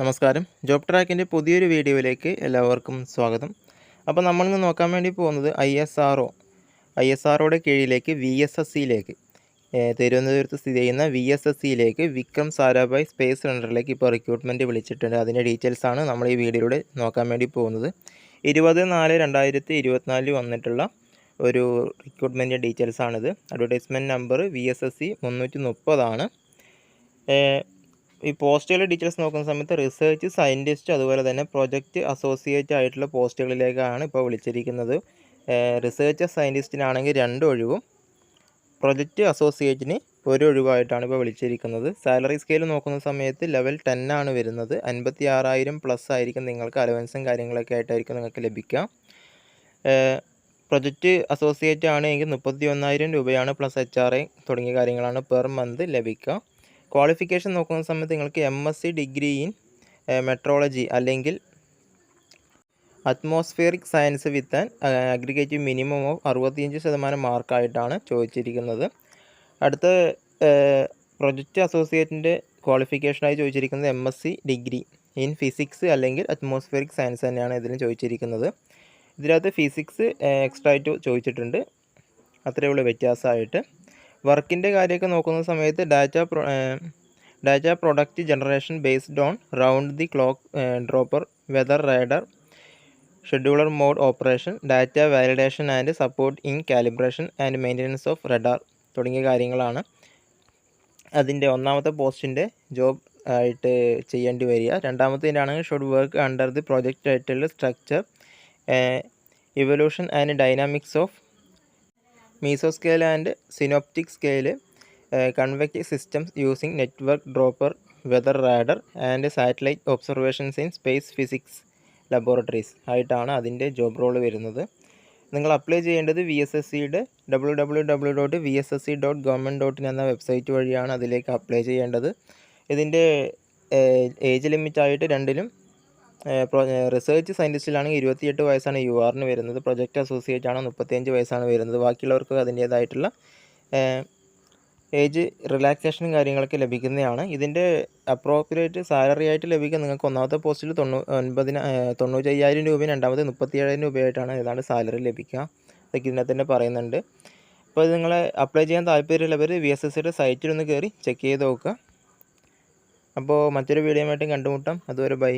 നമസ്കാരം. ജോബ് ട്രാക്കിന്റെ പുതിയൊരു വീഡിയോയിലേക്ക് എല്ലാവർക്കും സ്വാഗതം. അപ്പോൾ നമ്മൾ ഇന്ന് നോക്കാൻ വേണ്ടി പോകുന്നത് I S R O I S R ഒയുടെ കീഴിലേക്ക് വി എസ് എസ് സിയിലേക്ക് തിരുവനന്തപുരത്ത് സ്ഥിതി ചെയ്യുന്ന വി എസ് എസ് സിയിലേക്ക് വിക്രം സാരാഭായ് സ്പേസ് സെന്ററിലേക്ക് ഇപ്പോൾ റിക്രൂട്ട്മെന്റ് വിളിച്ചിട്ടുണ്ട്. അതിന്റെ ഡീറ്റെയിൽസാണ് നമ്മൾ ഈ വീഡിയോയിലൂടെ നോക്കാൻ വേണ്ടി പോകുന്നത്. ഇരുപത് നാല് രണ്ടായിരത്തി ഇരുപത്തിനാലിൽ വന്നിട്ടുള്ള ഒരു recruitment ഡീറ്റെയിൽസാണിത് advertisement number V S S C മുന്നൂറ്റി മുപ്പതാണ്. ഈ പോസ്റ്റുകളുടെ ഡീറ്റെയിൽസ് നോക്കുന്ന സമയത്ത് റിസർച്ച് സയന്റിസ്റ്റ് അതുപോലെ തന്നെ പ്രൊജക്റ്റ് അസോസിയേറ്റ് ആയിട്ടുള്ള പോസ്റ്റുകളിലേക്കാണ് ഇപ്പോൾ വിളിച്ചിരിക്കുന്നത്. റിസർച്ച് സയന്റിസ്റ്റിനാണെങ്കിൽ രണ്ട് ഒഴിവും പ്രൊജക്റ്റ് അസോസിയേറ്റിന് ഒരു ഒഴിവായിട്ടാണ് ഇപ്പോൾ വിളിച്ചിരിക്കുന്നത്. സാലറി സ്കെയിൽ നോക്കുന്ന സമയത്ത് ലെവൽ ടെൻ ആണ് വരുന്നത്. അൻപത്തി ആറായിരം പ്ലസ് ആയിരിക്കും നിങ്ങൾക്ക് അലവൻസും കാര്യങ്ങളൊക്കെ ആയിട്ടായിരിക്കും നിങ്ങൾക്ക് ലഭിക്കുക. പ്രൊജക്റ്റ് അസോസിയേറ്റ് ആണെങ്കിൽ മുപ്പത്തി ഒന്നായിരം രൂപയാണ് പ്ലസ് എച്ച് ആർ ഐ തുടങ്ങിയ കാര്യങ്ങളാണ് പെർ മന്ത് ലഭിക്കുക. ക്വാളിഫിക്കേഷൻ നോക്കുന്ന സമയത്ത് നിങ്ങൾക്ക് M S C degree in meteorology അല്ലെങ്കിൽ atmospheric science with an aggregative minimum of അറുപത്തിയഞ്ച് ശതമാനം മാർക്കായിട്ടാണ് ചോദിച്ചിരിക്കുന്നത്. അടുത്ത പ്രൊജക്റ്റ് അസോസിയേറ്റിന്റെ ക്വാളിഫിക്കേഷനായി ചോദിച്ചിരിക്കുന്നത് M S C degree in physics അല്ലെങ്കിൽ അറ്റ്മോസ്ഫിയറിക് സയൻസ് തന്നെയാണ് ഇതിന് ചോദിച്ചിരിക്കുന്നത്. ഇതിനകത്ത് ഫിസിക്സ് എക്സ്ട്രാ ആയിട്ട് ചോദിച്ചിട്ടുണ്ട്. അത്രയേ ഉള്ളൂ വ്യത്യാസമായിട്ട്. വർക്കിന്റെ കാര്യമൊക്കെ നോക്കുന്ന സമയത്ത് data data product generation based on round the clock Doppler weather radar scheduler mode operation data validation and support in calibration and maintenance of radar തുടങ്ങിയ കാര്യങ്ങളാണ് അതിന്റെ ഒന്നാമത്തെ പോസ്റ്റിന്റെ ജോബ് ആയിട്ട് ചെയ്യേണ്ടി വരിക. രണ്ടാമത്തേനാണെങ്കിൽ should work under the project title structure evolution and dynamics of meso scale and synoptic scale convective systems using network Doppler weather radar and satellite observations in space physics laboratories ആയിട്ടാണ് അതിന്റെ job role വരുന്നത്. നിങ്ങൾ apply ചെയ്യേണ്ടത് V S S സിയുടെ W W W dot V S S C dot government dot in എന്ന website വഴിയാണ് അതിലേക്ക് apply ചെയ്യേണ്ടത്. ഇതിന്റെ ഏജ് ലിമിറ്റായിട്ട് രണ്ടിലും റിസർച്ച് സയന്റിസ്റ്റിലാണെങ്കിൽ ഇരുപത്തിയെട്ട് വയസ്സാണ് യു ആറിന് വരുന്നത്. പ്രൊജക്റ്റ് അസോസിയേറ്റ് ആണ്? മുപ്പത്തിയഞ്ച് വയസ്സാണ് വരുന്നത്. ബാക്കിയുള്ളവർക്ക് അതിന്റേതായിട്ടുള്ള ഏജ് റിലാക്സേഷനും കാര്യങ്ങളൊക്കെ ലഭിക്കുന്നതാണ്. ഇതിന്റെ അപ്രോപ്രിയേറ്റ് സാലറി ആയിട്ട് ലഭിക്കുക നിങ്ങൾക്ക് ഒന്നാമത്തെ പോസ്റ്റിൽ തൊണ്ണൂ ഒൻപതിന തൊണ്ണൂറ്റയ്യായിരം രൂപയും രണ്ടാമത്തെ മുപ്പത്തിയേഴായിരം രൂപയായിട്ടാണ് ഏതാണ്ട് സാലറി ലഭിക്കുക. അതൊക്കെ ഇതിനകത്ത് തന്നെ പറയുന്നുണ്ട്. അപ്പോൾ ഇത് നിങ്ങളെ അപ്ലൈ ചെയ്യാൻ താല്പര്യമുള്ളവർ വി എസ് എസ് സിയുടെ സൈറ്റിൽ ഒന്ന് കയറി ചെക്ക് ചെയ്ത് നോക്കുക. അപ്പോൾ മറ്റൊരു വീഡിയോ ആയിട്ടും കണ്ടുമുട്ടാം. അതുവരെ ബൈ